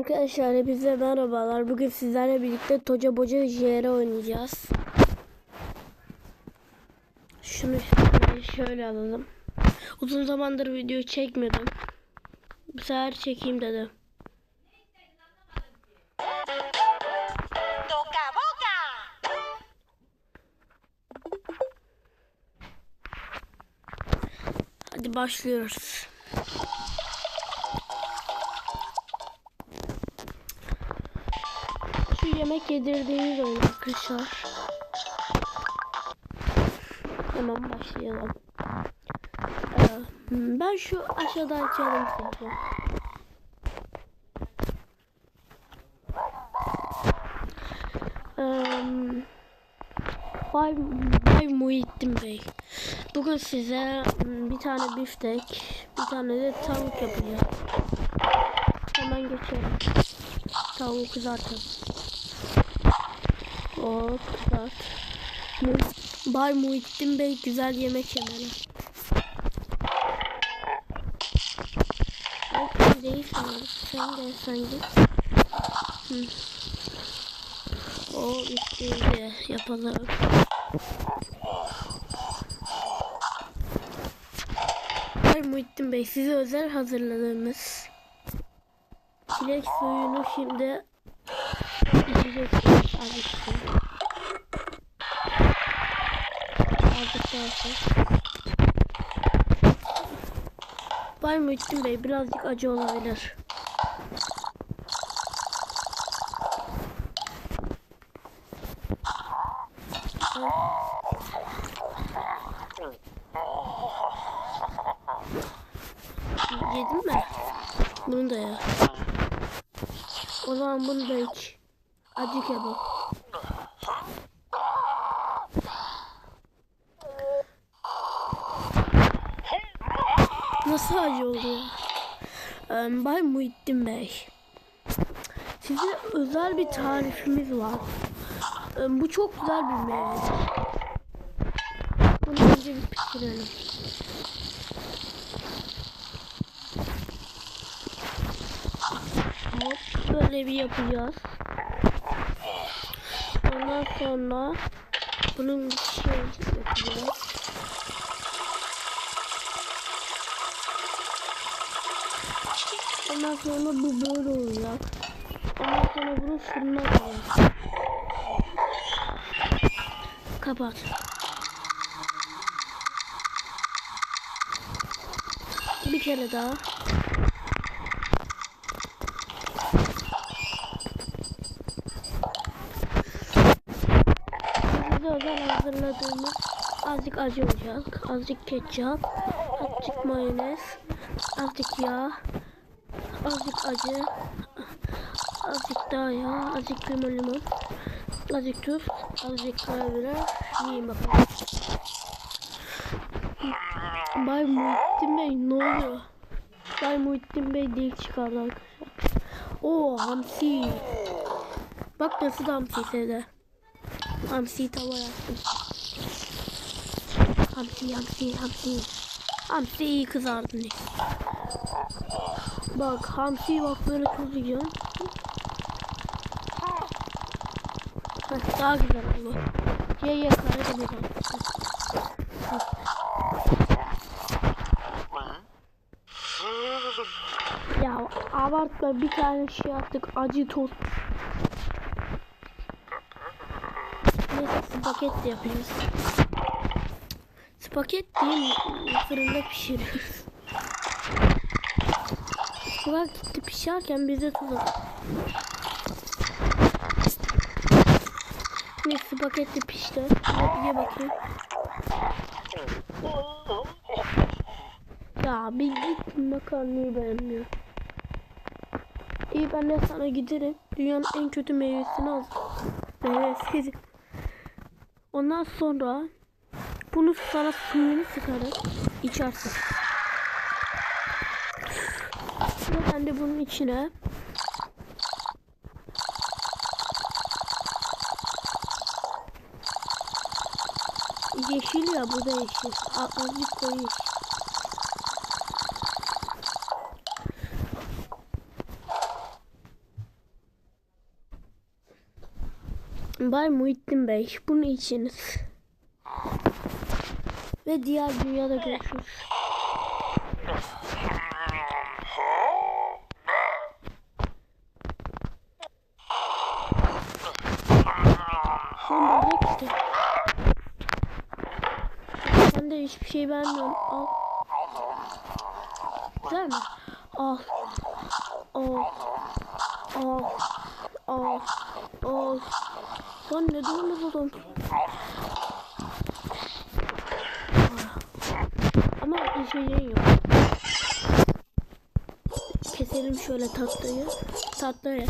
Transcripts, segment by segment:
Arkadaşlar hepinize merhabalar. Bugün sizlerle birlikte Toca Boca JR oynayacağız. Şunu şöyle, alalım. Uzun zamandır video çekmedim. Bu sefer çekeyim dedim. Hadi başlıyoruz. Şu yemek yedirdiğimiz oyun arkadaşlar. Hemen başlayalım. Ee, ben şu aşağıdan challenge yapacağım. Ee, Bay, Bay Muhittin Bey. Bugün size bir tane biftek, bir tane de tavuk yapacağım. Hemen geçelim. Tavuğu kızartalım. Hop Bay Muhittin Bey güzel yemek yemeli. Değil. Sen gel sen. O üstüne yapalım. Bay Muhittin Bey size özel hazırladığımız çilek suyunu şimdi içeceksiniz azıcık. Azıcık. Bay Muhittin Bey birazcık acı olabilir. Yedin mi? Bunu da ye. O zaman bunu da iç. Acı kebap. Nasıl acı oldu ya? Ee, Bay Muhittin Bey. Size özel bir tarifimiz var. Ee, bu çok güzel bir meyve. Bunu önce bir pişirelim. Hop böyle bir yapacağız. Ondan sonra bunun bir şey yapacağız. Ondan sonra bu böyle olacak. Ondan sonra bunu fırına koyacağız. Kapat. Bir kere daha. Size özel hazırladığımız azıcık acı olacak. Azıcık ketçap, azıcık mayonez, azıcık yağ, azıcık acı, azıcık daha yağ, azıcık limon limon, azıcık tuz, azıcık karabiber. Yiyin bakalım. Bay Muhittin Bey ne oluyor? Bay Muhittin Bey delik çıkardı arkadaşlar. Oo hamsi. Bak nasıl da hamsi sevdi. Hamsi tava yaptım. Hamsi hamsi hamsi. Hamsi kızardı? Bak hamsi bak böyle kızıyor. Heh, daha güzel oldu. Ye ye Karadeniz hamsisi. Ya abartma bir tane şey yaptık acı tost. Neyse spagetti yapıyoruz. Spagetti fırında pişiriyoruz. Spagetti pişerken bize tuz at. Ne spagetti pişti. Hadi bakayım. Ya bir git makarnayı beğenmiyor. İyi ben de sana giderim. Dünyanın en kötü meyvesini al. Meyvesi. Ondan sonra bunu sana suyunu sıkarım. İçersin. Şimdi ben de bunun içine Yeşil ya bu da yeşil. Atlantik koyu yeşil. Bay Muhittin Bey, bunu içiniz. Ve diğer dünyada görüşürüz. Sen nereye gitti? Ben de hiçbir şey beğenmiyorum. Al. Güzel mi? Al. Al. Al. Al. Al. Lan ne durumda Ama bir şeyin yok. Keselim şöyle tatlıyı. Tatlıyı.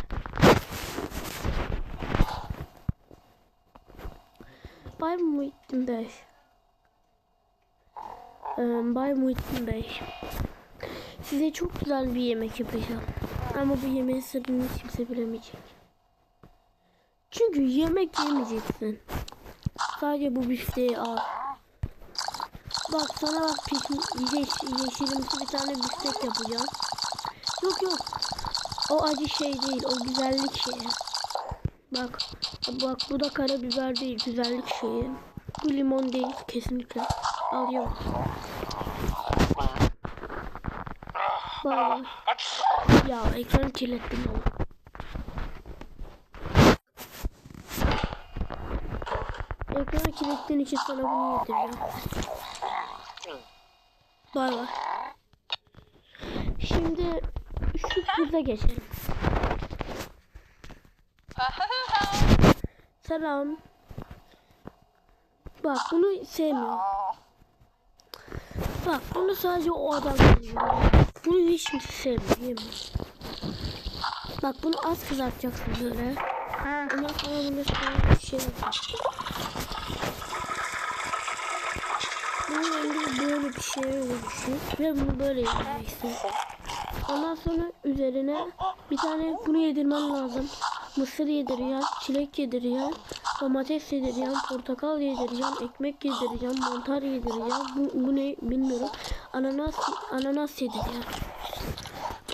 Bay Muhittin Bey. Ee, Bay Muhittin Bey. Size çok güzel bir yemek yapacağım. Ama bu yemeğin sırrını kimse bilemeyecek. Çünkü yemek yemeyeceksin. Sadece bu bifteyi al. Bak sana bak pişmiş yeş, yeşilimsi bir tane biftek yapacağım. Yok yok. O acı şey değil, o güzellik şeyi. Bak, bak bu da karabiber değil, güzellik şeyi. Bu limon değil kesinlikle. Alıyorum. Bak. Ya ekranı kirlettim ama. Ekranı kirlettiğin için sana bunu yedireceğim. Bay bay. Şimdi şu kıza geçelim. Selam. Bak bunu sevmiyorum. Bak bunu sadece o adam seviyor. Bunu hiç kimse sevmiyor. Bak bunu az kızartacaksın böyle. Ondan sonra bunu şöyle bir şey yapacaksın. Rengi böyle bir şey oluşuyor. Ve bunu böyle yiyeceksin. Ondan sonra üzerine bir tane bunu yedirmen lazım. Mısır yedireceğim, çilek yedireceğim, domates yedireceğim, portakal yedireceğim, ekmek yedireceğim, mantar yedireceğim. Bu, bu ne bilmiyorum. Ananas ananas yedireceğim.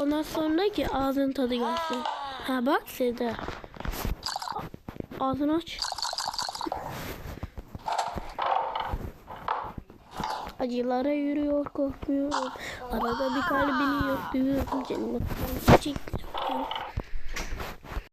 Ondan sonra ki ağzın tadı gelsin. Ha bak Seda. Ağzını aç. Acılara yürüyor korkmuyorum. Arada bir kalbini yok duyuyorum cennetten çiçekler.